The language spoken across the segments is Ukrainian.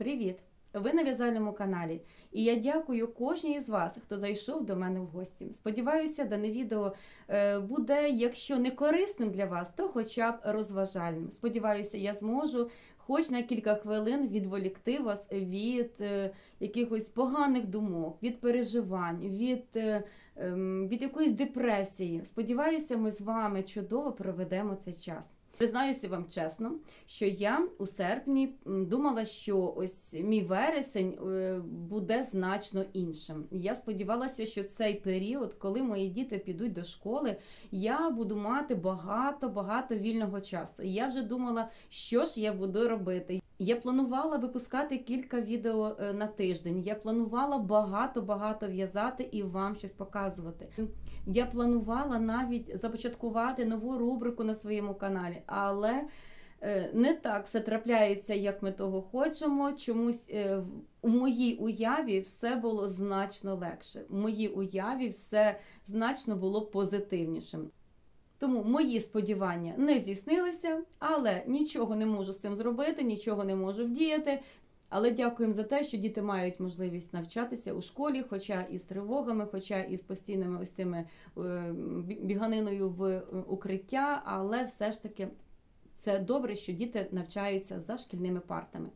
Привіт! Ви на в'язальному каналі, і я дякую кожній із вас, хто зайшов до мене в гості. Сподіваюся, дане відео е, буде, якщо не корисним для вас, то хоча б розважальним. Сподіваюся, я зможу хоч на кілька хвилин відволікти вас від е, якихось поганих думок, від переживань, від, е, ем, від якоїсь депресії. Сподіваюся, ми з вами чудово проведемо цей час. Признаюся вам чесно, що я у серпні думала, що ось мій вересень е, буде значно іншим. Я сподівалася, що цей період, коли мої діти підуть до школи, я буду мати багато багато вільного часу. І я вже думала, що ж я буду робити. Я планувала випускати кілька відео е, на тиждень. Я планувала багато багато в'язати і вам щось показувати. Я планувала навіть започаткувати нову рубрику на своєму каналі, але е, не так все трапляється, як ми того хочемо. Чомусь е, у моїй уяві все було значно легше. У моїй уяві все значно було позитивнішим. Тому мої сподівання не здійснилися, але нічого не можу з цим зробити, нічого не можу вдіяти. Але дякуємо за те, що діти мають можливість навчатися у школі, хоча і з тривогами, хоча і з постійними ось цими е, біганиною в е, укриття, але все ж таки. Це добре, що діти навчаються за шкільними партами.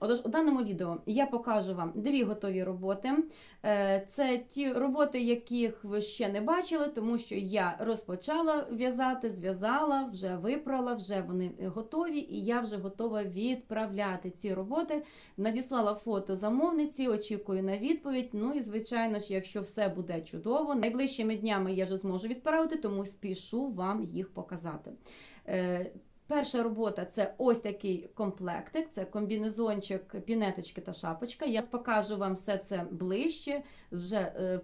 Отож, у даному відео я покажу вам дві готові роботи. Е, Це ті роботи, яких ви ще не бачили, тому що я розпочала в'язати, зв'язала, вже випрала, вже вони готові, і я вже готова відправляти ці роботи. Надіслала фото замовниці, очікую на відповідь. Ну і звичайно ж, якщо все буде чудово, найближчими днями я вже зможу відправити, тому спішу вам їх показати. Перша робота це ось такий комплектик, це комбінезончик, пінеточки та шапочка. Я покажу вам все це ближче. Вже е,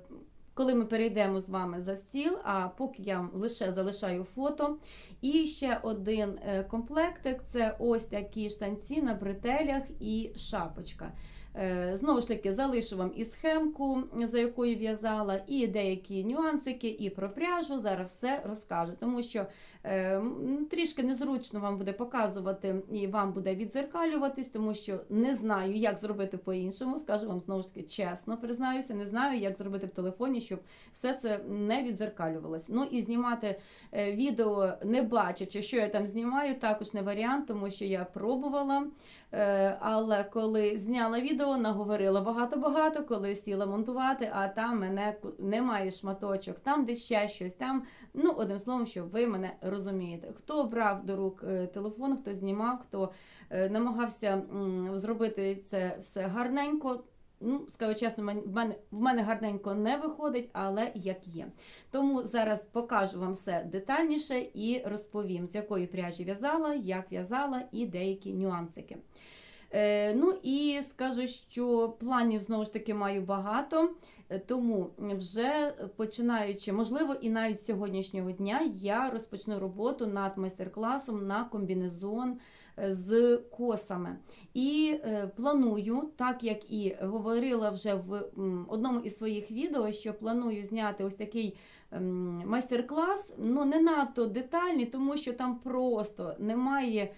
коли ми перейдемо з вами за стіл, а поки я вам лише залишаю фото. І ще один е, комплектик це ось такі штанці на бретелях і шапочка. Е, Знову ж таки, залишу вам і схемку, за якою в'язала, і деякі нюансики, і про пряжу. Зараз все розкажу, тому що е, трішки незручно вам буде показувати і вам буде відзеркалюватись, тому що не знаю, як зробити по-іншому. Скажу вам знову ж таки чесно, признаюся, не знаю, як зробити в телефоні, щоб все це не відзеркалювалось. Ну і знімати е, відео, не бачачи, що я там знімаю, також не варіант, тому що я пробувала. Е, Але коли зняла відео, наговорила багато-багато, коли сіла монтувати, а там мене немає шматочок, там де ще щось, там, ну, одним словом, що ви мене розумієте. Хто брав до рук е, телефон, хто знімав, хто е, намагався зробити це все гарненько. Ну, скажу чесно, в мене, в мене гарненько не виходить, але як є. Тому зараз покажу вам все детальніше і розповім, з якої пряжі в'язала, як в'язала і деякі нюансики. Е, ну і скажу, що планів знову ж таки маю багато, е, тому вже починаючи, можливо, і навіть з сьогоднішнього дня я розпочну роботу над майстер-класом на комбінезон з косами. І е, планую, так як і говорила вже в одному із своїх відео, що планую зняти ось такий ем, майстер-клас, ну не надто детальний, тому що там просто немає ем,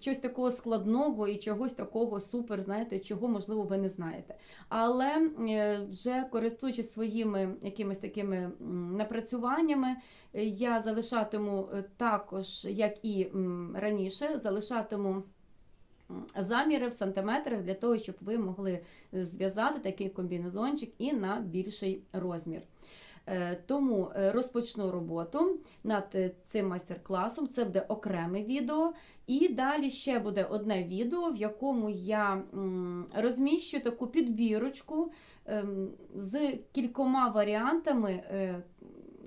чогось такого складного і чогось такого супер, знаєте, чого можливо ви не знаєте. Але е, вже користуючись своїми якимись такими напрацюваннями, е, я залишатиму е, також, як і раніше, залишатиму. Заміри в сантиметрах для того, щоб ви могли зв'язати такий комбінезончик і на більший розмір. Е, Тому е, розпочну роботу над е, цим майстер-класом. Це буде окреме відео. І далі ще буде одне відео, в якому я розміщу таку підбірочку ем, з кількома варіантами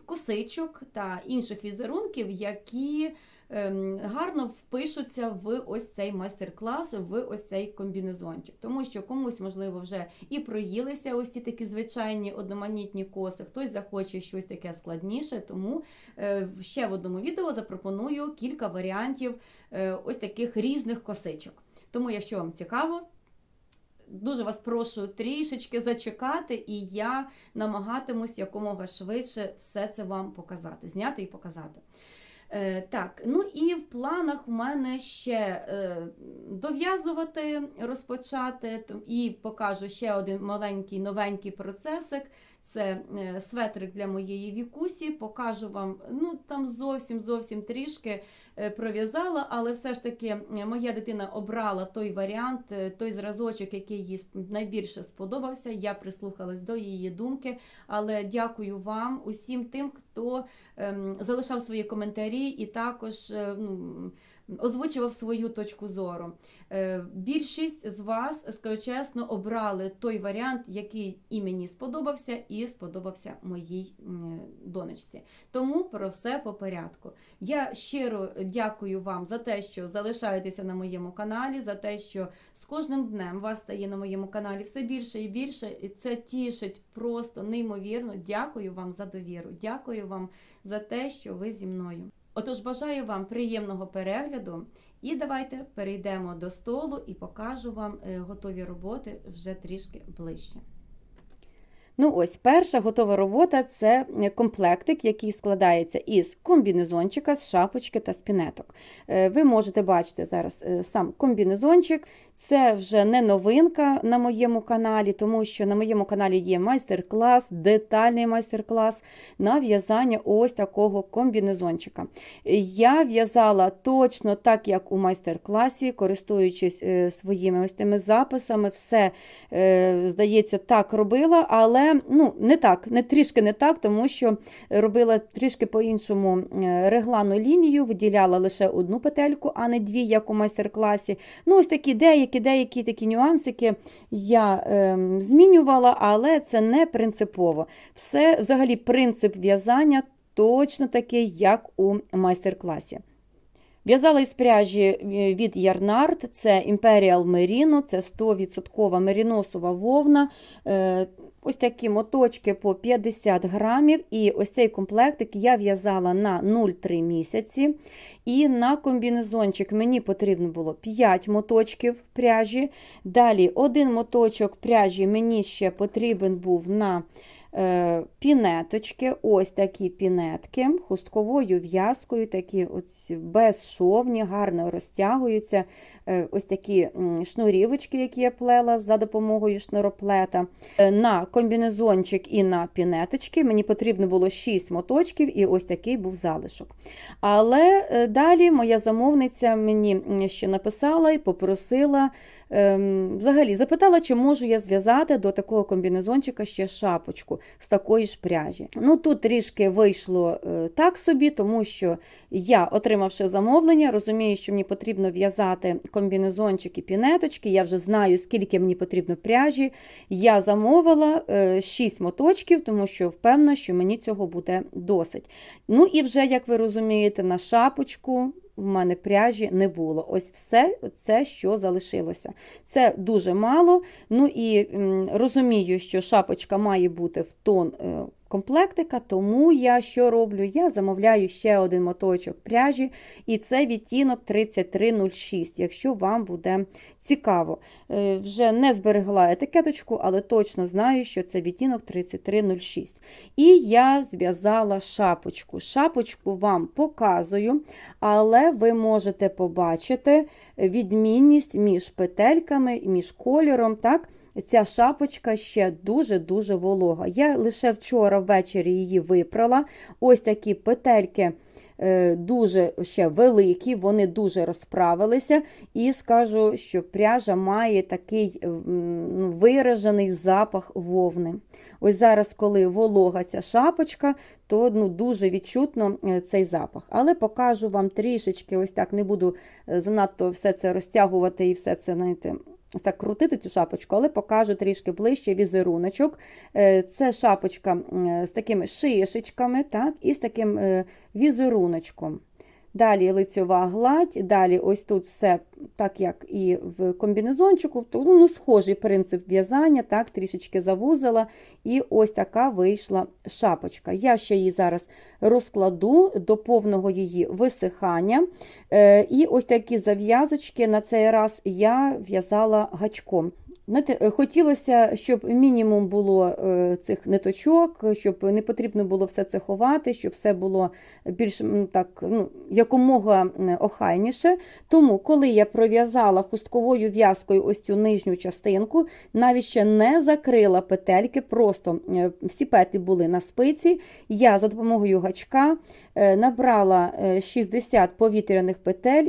косичок та інших візерунків, які гарно впишуться в ось цей майстер-клас, в ось цей комбінезончик. Тому що комусь, можливо, вже і проїлися ось ці такі звичайні одноманітні коси, хтось захоче щось таке складніше. Тому е, ще в одному відео запропоную кілька варіантів е, ось таких різних косичок. Тому, якщо вам цікаво, Дуже вас прошу трішечки зачекати, і я намагатимусь якомога швидше все це вам показати, зняти і показати. Е, так, ну і в планах у мене ще е, дов'язувати, розпочати і покажу ще один маленький новенький процесик. Це е, светрик для моєї вікусі. Покажу вам, ну там зовсім зовсім трішки е, пров'язала, але все ж таки е, моя дитина обрала той варіант, той зразочок, який їй найбільше сподобався. Я прислухалась до її думки. Але дякую вам, усім тим, хто ем, залишав свої коментарі і також ну, озвучував свою точку зору. Е, більшість з вас, скажу чесно, обрали той варіант, який і мені сподобався, і сподобався моїй донечці. Тому про все по порядку. Я щиро дякую вам за те, що залишаєтеся на моєму каналі, за те, що з кожним днем вас стає на моєму каналі все більше і більше, і це тішить просто неймовірно. Дякую вам за довіру. Дякую вам за те, що ви зі мною. Отож, бажаю вам приємного перегляду. І давайте перейдемо до столу і покажу вам е, готові роботи вже трішки ближче. Ну ось, перша готова робота це комплектик, який складається із комбінезончика, з шапочки та спінеток. Е, Ви можете бачити зараз е, сам комбінезончик. Це вже не новинка на моєму каналі, тому що на моєму каналі є майстер-клас, детальний майстер-клас на в'язання ось такого комбінезончика. Я в'язала точно так, як у майстер-класі, користуючись е, своїми ось тими записами, все, е, здається, так робила, але ну, не так, не трішки не так, тому що робила трішки по-іншому е, реглану лінію, виділяла лише одну петельку, а не дві, як у майстер-класі. Ну, ось такі деякі, деякі такі нюансики я е, змінювала, але це не принципово. Все, взагалі, принцип в'язання точно такий, як у майстер-класі. В'язала із пряжі е, від Ярнард, це Imperial Merino, це 100% меріносова вовна. Е, Ось такі моточки по 50 грамів. І ось цей комплектик я в'язала на 0,3 місяці. І на комбінезончик мені потрібно було 5 моточків пряжі. Далі один моточок пряжі мені ще потрібен був на пінеточки, ось такі пінетки, хустковою в'язкою, такі ось безшовні, гарно розтягуються. Е, Ось такі шнурівочки, які я плела за допомогою шнуроплета. Е, На комбінезончик і на пінеточки мені потрібно було 6 моточків, і ось такий був залишок. Але е, далі моя замовниця мені ще написала і попросила ем, взагалі запитала, чи можу я зв'язати до такого комбінезончика ще шапочку з такої ж пряжі. Ну тут трішки вийшло е, так собі, тому що я, отримавши замовлення, розумію, що мені потрібно в'язати комбінезончик і пінеточки. Я вже знаю, скільки мені потрібно пряжі. Я замовила 6 моточків, тому що впевнена, що мені цього буде досить. Ну і вже, як ви розумієте, на шапочку в мене пряжі не було. Ось все це, що залишилося. Це дуже мало. Ну і розумію, що шапочка має бути в тон е, комплектика, тому я що роблю? Я замовляю ще один моточок пряжі, і це відтінок 3306, якщо вам буде цікаво. Е, Вже не зберегла етикеточку, але точно знаю, що це відтінок 3306. І я зв'язала шапочку. Шапочку вам показую, але ви можете побачити відмінність між петельками, між кольором. так? Ця шапочка ще дуже-дуже волога. Я лише вчора ввечері її випрала. Ось такі петельки е, дуже ще великі, вони дуже розправилися. І скажу, що пряжа має такий ну, виражений запах вовни. Ось зараз, коли волога ця шапочка, то ну, дуже відчутно е, цей запах. Але покажу вам трішечки, ось так не буду е, занадто все це розтягувати і все це, знаєте, ось так крутити цю шапочку, але покажу трішки ближче візеруночок. Е, Це шапочка з такими шишечками, так, і з таким е, візеруночком. Далі лицьова гладь, далі ось тут все так, як і в комбінезончику, то, ну, схожий принцип в'язання, так, трішечки завузила, і ось така вийшла шапочка. Я ще її зараз розкладу до повного її висихання. Е, І ось такі зав'язочки на цей раз я в'язала гачком. Е, хотілося, щоб мінімум було е, цих ниточок, щоб не потрібно було все це ховати, щоб все було більш так, ну, якомога охайніше. Тому, коли я пров'язала хустковою в'язкою ось цю нижню частинку, навіть ще не закрила петельки, просто е, всі петлі були на спиці. Я за допомогою гачка набрала е, 60 повітряних петель.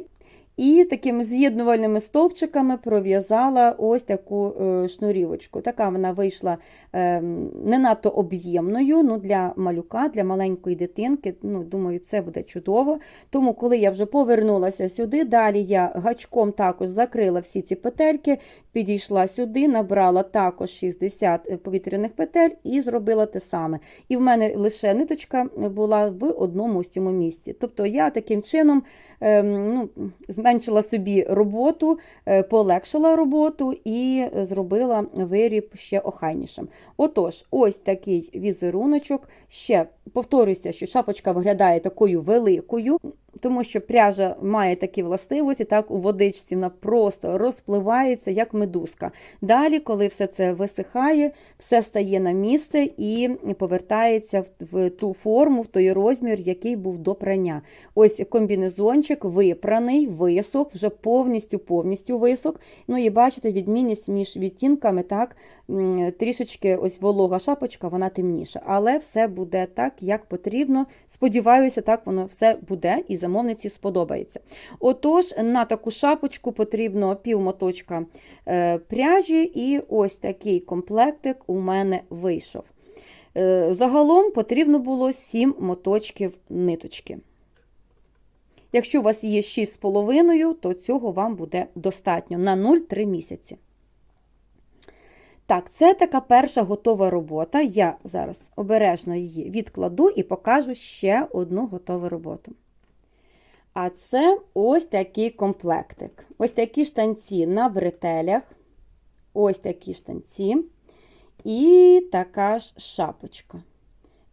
І такими з'єднувальними стовпчиками пров'язала ось таку е, шнурівочку. Така вона вийшла е, не надто об'ємною ну, для малюка, для маленької дитинки. Ну, Думаю, це буде чудово. Тому, коли я вже повернулася сюди, далі я гачком також закрила всі ці петельки, підійшла сюди, набрала також 60 повітряних петель і зробила те саме. І в мене лише ниточка була в одному з цьому місці. Тобто я таким чином ем, ну, зменшила собі роботу, е, полегшила роботу і зробила виріб ще охайнішим. Отож, ось такий візеруночок. Ще повторюся, що шапочка виглядає такою великою. Тому що пряжа має такі властивості, так у водичці вона просто розпливається, як медузка. Далі, коли все це висихає, все стає на місце і повертається в ту форму, в той розмір, який був до прання. Ось комбінезончик випраний, висох, вже повністю повністю висох. Ну і бачите, відмінність між відтінками, так, трішечки ось волога шапочка, вона темніша. Але все буде так, як потрібно. Сподіваюся, так воно все буде і замовниці сподобається. Отож, на таку шапочку потрібно пів моточка е, пряжі, і ось такий комплектик у мене вийшов. Е, Загалом потрібно було 7 моточків ниточки. Якщо у вас є 6,5, то цього вам буде достатньо на 0,3 місяці. Так, це така перша готова робота. Я зараз обережно її відкладу і покажу ще одну готову роботу. А це ось такий комплектик. Ось такі штанці на бретелях, ось такі штанці і така ж шапочка.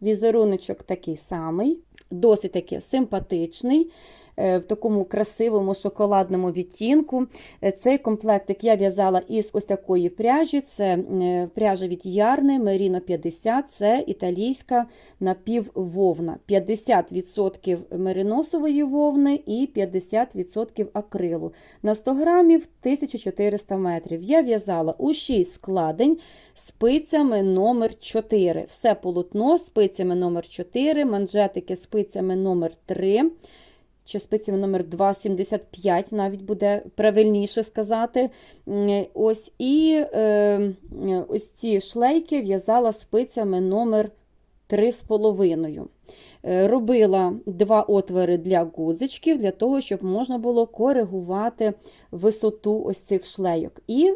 Візеруночок такий самий, досить таки симпатичний, в такому красивому шоколадному відтінку. Е, Цей комплектик я в'язала із ось такої пряжі. Це е, пряжа від Ярни Merino 50, це італійська напіввовна. 50% мериносової вовни і 50% акрилу. На 100 грамів 1400 метрів. Я в'язала у 6 складень спицями номер 4. Все полотно спицями номер 4, манжетики спицями номер 3 чи спицями номер 2,75, навіть буде правильніше сказати. Ось І е, ось ці шлейки в'язала спицями номер 3,5. Е, Робила два отвори для гузичків, для того, щоб можна було коригувати висоту ось цих шлейок. І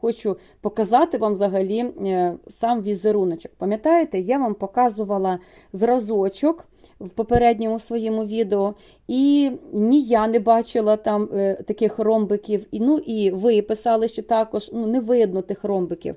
хочу показати вам взагалі е, сам візеруночок. Пам'ятаєте, я вам показувала зразочок в попередньому своєму відео, і ні я не бачила там е, таких ромбиків, і, ну і ви писали, що також ну, не видно тих ромбиків.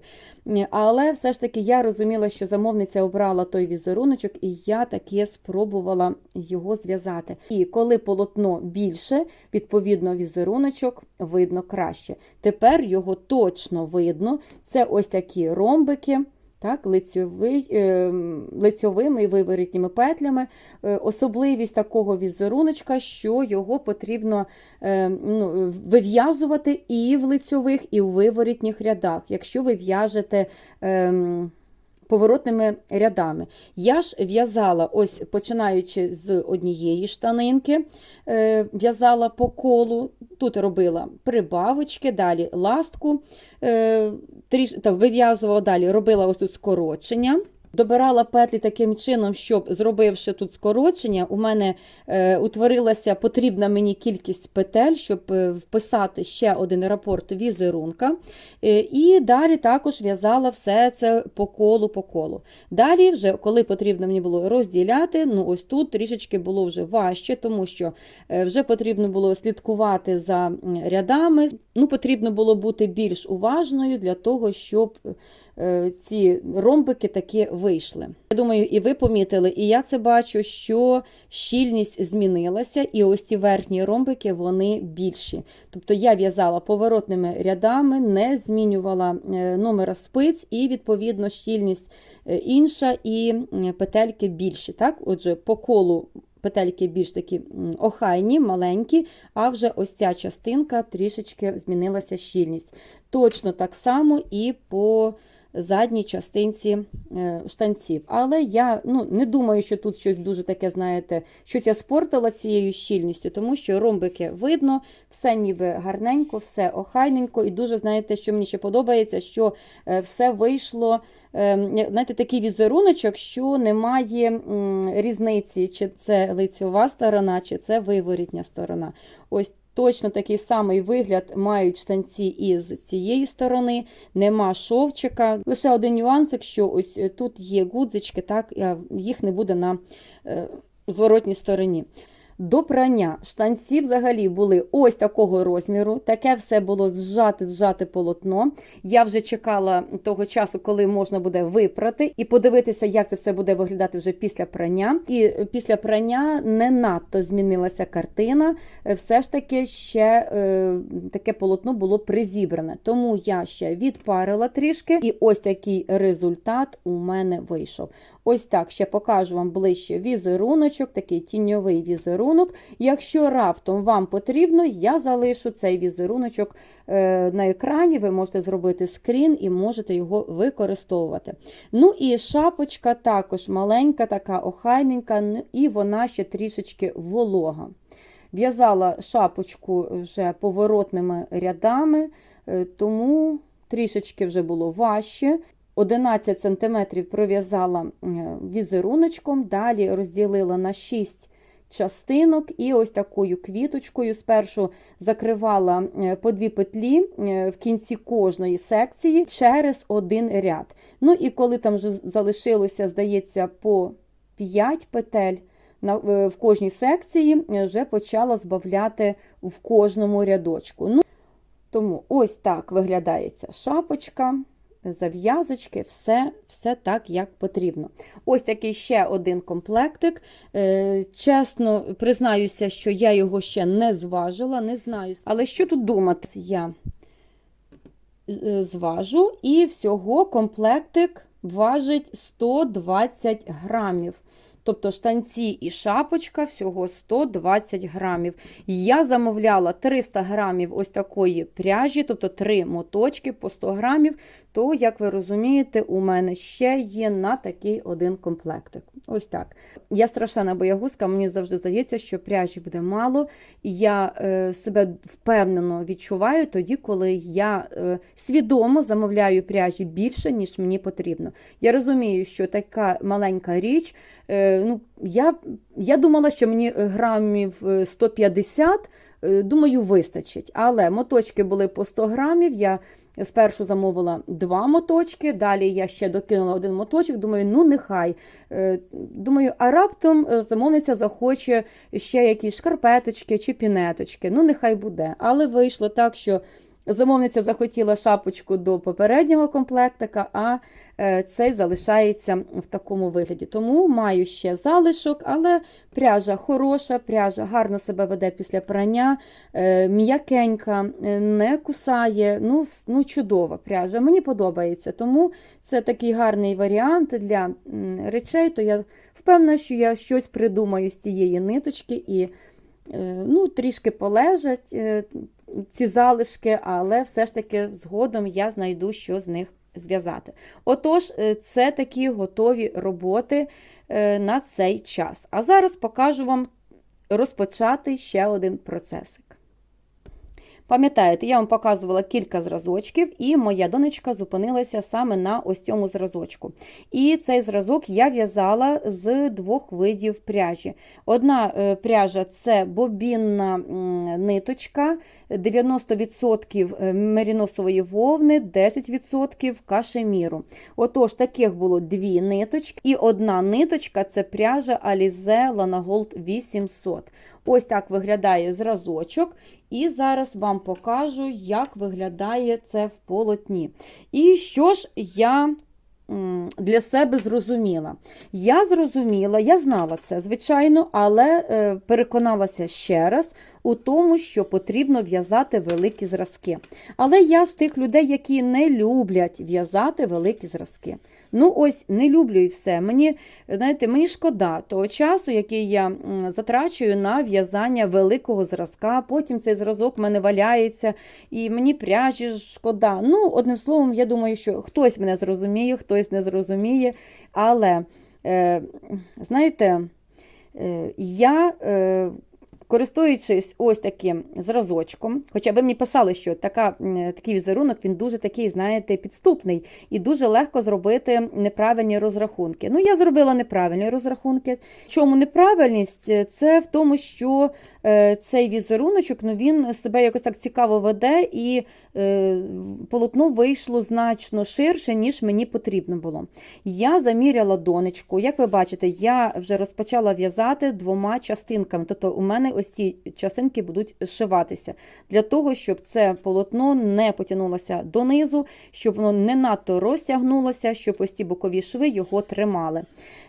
Але все ж таки я розуміла, що замовниця обрала той візеруночок, і я таки спробувала його зв'язати. І коли полотно більше, відповідно, візеруночок видно краще. Тепер його точно видно. Це ось такі ромбики. Так, лицьовий, е, лицьовими і виворітніми петлями. Е, Особливість такого візеруночка, що його потрібно е, ну, вив'язувати і в лицьових, і в виворітніх рядах, якщо ви в'яжете е, поворотними рядами. Я ж в'язала, ось починаючи з однієї штанинки, е, в'язала по колу, тут робила прибавочки, далі ластку, е, вив'язувала далі, робила ось тут скорочення. Добирала петлі таким чином, щоб, зробивши тут скорочення, у мене е, утворилася потрібна мені кількість петель, щоб е, вписати ще один рапорт візерунка. Е, і далі також в'язала все це по колу по колу. Далі, вже, коли потрібно мені було розділяти, ну ось тут трішечки було вже важче, тому що е, вже потрібно було слідкувати за рядами. Ну, Потрібно було бути більш уважною для того, щоб ці ромбики таки вийшли. Я думаю, і ви помітили, і я це бачу, що щільність змінилася, і ось ці верхні ромбики вони більші. Тобто я в'язала поворотними рядами, не змінювала е, номера спиць, і відповідно щільність е, інша, і петельки більші. Так? Отже, по колу петельки більш такі охайні, маленькі, а вже ось ця частинка трішечки змінилася щільність. Точно так само і по задній частинці е, штанців. Але я ну, не думаю, що тут щось дуже таке, знаєте, щось я спортила цією щільністю, тому що ромбики видно, все ніби гарненько, все охайненько. І дуже, знаєте, що мені ще подобається, що е, все вийшло. е, Знаєте, такий візеруночок, що немає різниці, чи це лицьова сторона, чи це виворітня сторона. Ось точно такий самий вигляд мають штанці із цієї сторони, нема шовчика. Лише один нюансик, що ось е, тут є гудзички, так, їх не буде на е, зворотній стороні. До прання штанці взагалі були ось такого розміру, таке все було зжате, зжате полотно. Я вже чекала того часу, коли можна буде випрати, і подивитися, як це все буде виглядати вже після прання. І після прання не надто змінилася картина. Все ж таки ще е, таке полотно було призібране. Тому я ще відпарила трішки, і ось такий результат у мене вийшов. Ось так ще покажу вам ближче візеруночок, такий тіньовий візерунок. Якщо раптом вам потрібно, я залишу цей візеруночок е, на екрані. Ви можете зробити скрін і можете його використовувати. Ну і шапочка також маленька, така охайненька, і вона ще трішечки волога. В'язала шапочку вже поворотними рядами, е, тому трішечки вже було важче. 11 см пров'язала е, візеруночком, далі розділила на 6 частинок і ось такою квіточкою спершу закривала е, по дві петлі е, в кінці кожної секції через один ряд. Ну і коли там вже залишилося, здається, по 5 петель в кожній секції, е, вже почала збавляти в кожному рядочку. Ну, тому ось так виглядає ця шапочка зав'язочки, все, все так, як потрібно. Ось такий ще один комплектик. Е, Чесно признаюся, що я його ще не зважила, не знаю. Але що тут думати? Я е, зважу, і всього комплектик важить 120 грамів. Тобто штанці і шапочка всього 120 грамів. Я замовляла 300 грамів ось такої пряжі, тобто 3 моточки по 100 грамів. То, як ви розумієте, у мене ще є на такий один комплектик. Ось так. Я страшна боягузка, мені завжди здається, що пряжі буде мало. І я е, себе впевнено відчуваю тоді, коли я е, свідомо замовляю пряжі більше, ніж мені потрібно. Я розумію, що така маленька річ. Е, ну, я, я думала, що мені грамів е, 150, е, думаю, вистачить. Але моточки були по 100 грамів. Я спершу замовила два моточки, далі я ще докинула один моточок. Думаю, ну нехай. Е, Думаю, а раптом е, замовниця захоче ще якісь шкарпеточки чи пінеточки. Ну, нехай буде. Але вийшло так, що. Замовниця захотіла шапочку до попереднього комплектика, а е, цей залишається в такому вигляді. Тому маю ще залишок, але пряжа хороша, пряжа гарно себе веде після прання, е, м'якенька, е, не кусає. Ну, ну, чудова пряжа. Мені подобається. Тому це такий гарний варіант для речей. То я впевнена, що я щось придумаю з цієї ниточки і ну, трішки полежать. Ці залишки, але все ж таки згодом я знайду, що з них зв'язати. Отож, е, це такі готові роботи е, на цей час. А зараз покажу вам розпочати ще один процесик. Пам'ятаєте, я вам показувала кілька зразочків, і моя донечка зупинилася саме на ось цьому зразочку. І цей зразок я в'язала з двох видів пряжі. Одна е, пряжа це бобінна ниточка, 90% меріносової вовни, 10% кашеміру. Отож, таких було дві ниточки, і одна ниточка це пряжа Alize Lana Gold 800. Ось так виглядає зразочок. І зараз вам покажу, як виглядає це в полотні. І що ж я для себе зрозуміла? Я зрозуміла, я знала це, звичайно, але е, переконалася ще раз у тому, що потрібно в'язати великі зразки. Але я з тих людей, які не люблять в'язати великі зразки. Ну, ось не люблю і все. Мені, знаєте, мені шкода того часу, який я затрачую на в'язання великого зразка. Потім цей зразок в мене валяється, і мені пряжі шкода. Ну, одним словом, я думаю, що хтось мене зрозуміє, хтось не зрозуміє. Але, е, знаєте, е, я. Е, Користуючись ось таким зразочком, хоча ви мені писали, що така, такий візерунок він дуже такий, знаєте, підступний і дуже легко зробити неправильні розрахунки. Ну, я зробила неправильні розрахунки. Чому неправильність? Це в тому, що цей візеруночок ну, він себе якось так цікаво веде, і е, полотно вийшло значно ширше, ніж мені потрібно було. Я заміряла донечку. Як ви бачите, я вже розпочала в'язати двома частинками. Тобто у мене ось ці частинки будуть зшиватися для того, щоб це полотно не потягнулося донизу, щоб воно не надто розтягнулося, щоб ось ці бокові шви його тримали.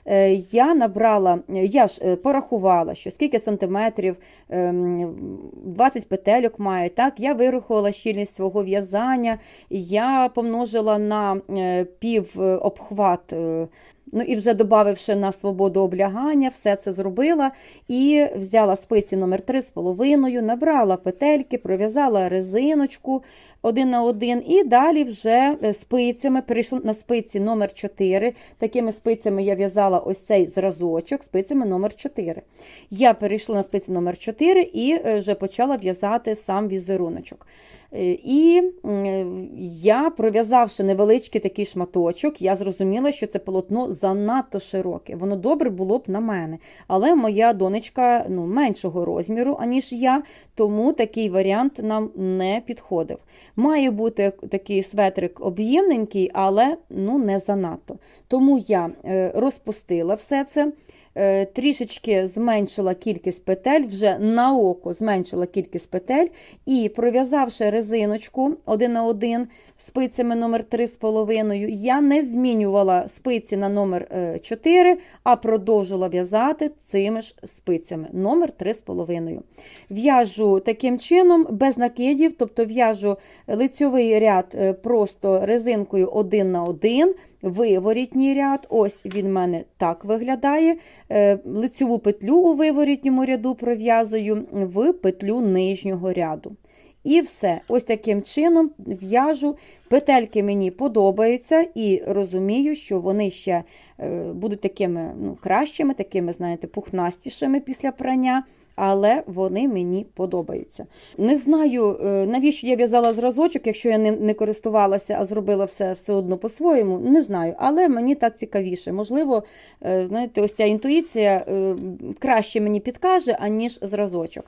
Е, Я набрала, я ж е, порахувала, що скільки сантиметрів, 20 петельок маю. Так, я вирухувала щільність свого в'язання, я помножила на е, пів е, обхват. е, Ну і вже додавши на свободу облягання, все це зробила і взяла спиці номер 3,5, набрала петельки, пров'язала резиночку один на один, і далі вже е, спицями перейшла на спиці номер 4. Такими спицями я в'язала ось цей зразочок, спицями номер 4. Я перейшла на спиці номер 4 і е, вже почала в'язати сам візеруночок. Е, І я, пров'язавши невеличкий такий шматочок, я зрозуміла, що це полотно занадто широке. Воно добре було б на мене. Але моя донечка ну, меншого розміру, аніж я, тому такий варіант нам не підходив. Має бути такий светрик об'ємненький, але ну, не занадто. Тому я е, розпустила все це. Е, Трішечки зменшила кількість петель, вже на око зменшила кількість петель, і пров'язавши резиночку один на один спицями номер 3,5, я не змінювала спиці на номер е, 4, а продовжила в'язати цими ж спицями номер 3,5. В'яжу таким чином без накидів, тобто в'яжу лицьовий ряд е, просто резинкою один на один, виворітній ряд, ось він мене так виглядає. Е, Лицьову петлю у виворітньому ряду пров'язую в петлю нижнього ряду. І все. Ось таким чином в'яжу. Петельки мені подобаються і розумію, що вони ще е, будуть такими ну, кращими, такими, знаєте, пухнастішими після прання, але вони мені подобаються. Не знаю, е, навіщо я в'язала зразочок, якщо я ним не користувалася, а зробила все все одно по-своєму. Не знаю, але мені так цікавіше. Можливо, е, знаєте, ось ця інтуїція е, краще мені підкаже, аніж зразочок.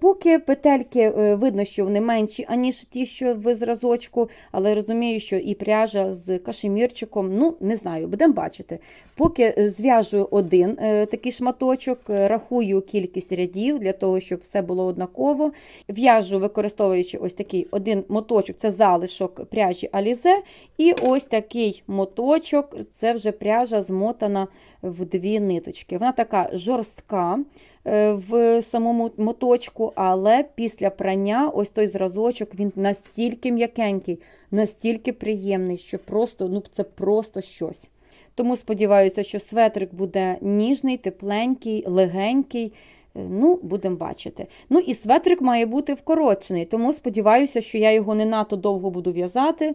Поки петельки видно, що вони менші, аніж ті, що в зразочку, але розумію, що і пряжа з кашемірчиком, ну не знаю, будемо бачити. Поки зв'яжу один такий шматочок, рахую кількість рядів для того, щоб все було однаково. В'яжу, використовуючи ось такий один моточок, це залишок пряжі Alize, і ось такий моточок, це вже пряжа змотана в дві ниточки. Вона така жорстка е, в самому моточку, але після прання ось той зразочок він настільки м'якенький, настільки приємний, що просто ну це просто щось. Тому сподіваюся, що светрик буде ніжний, тепленький, легенький. Е, Ну, будемо бачити. Ну і светрик має бути вкорочений, тому сподіваюся, що я його не надто довго буду в'язати,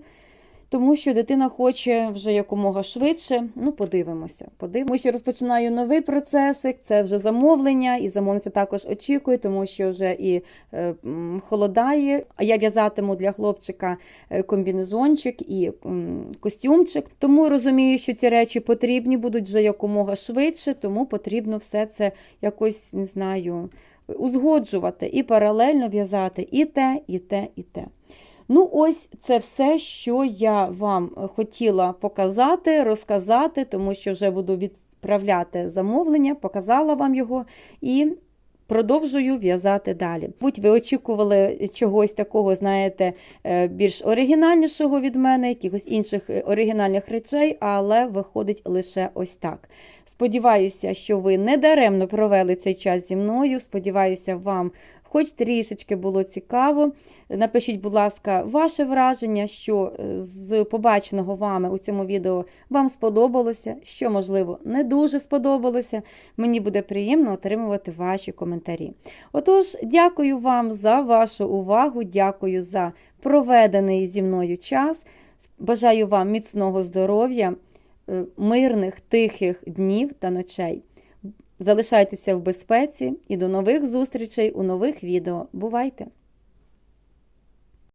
тому що дитина хоче вже якомога швидше. Ну, подивимося. Подивимося, що розпочинаю новий процесик, це вже замовлення, і замовниця також очікує, тому що вже і е, холодає. А я в'язатиму для хлопчика е, комбінезончик і костюмчик. Тому розумію, що ці речі потрібні будуть вже якомога швидше, тому потрібно все це якось не знаю. Узгоджувати і паралельно в'язати і те, і те, і те. Ну, ось це все, що я вам хотіла показати, розказати, тому що вже буду відправляти замовлення, показала вам його. І продовжую в'язати далі. Будь ви очікували чогось такого, знаєте, е, більш оригінальнішого від мене, якихось інших е, оригінальних речей, але виходить лише ось так. Сподіваюся, що ви не даремно провели цей час зі мною. Сподіваюся, вам хоч трішечки було цікаво. Напишіть, будь ласка, ваше враження, що е, з побаченого вами у цьому відео вам сподобалося, що, можливо, не дуже сподобалося. Мені буде приємно отримувати ваші коментарі. Отож, дякую вам за вашу увагу, дякую за проведений зі мною час. Бажаю вам міцного здоров'я, е, мирних, тихих днів та ночей. Залишайтеся в безпеці і до нових зустрічей у нових відео. Бувайте!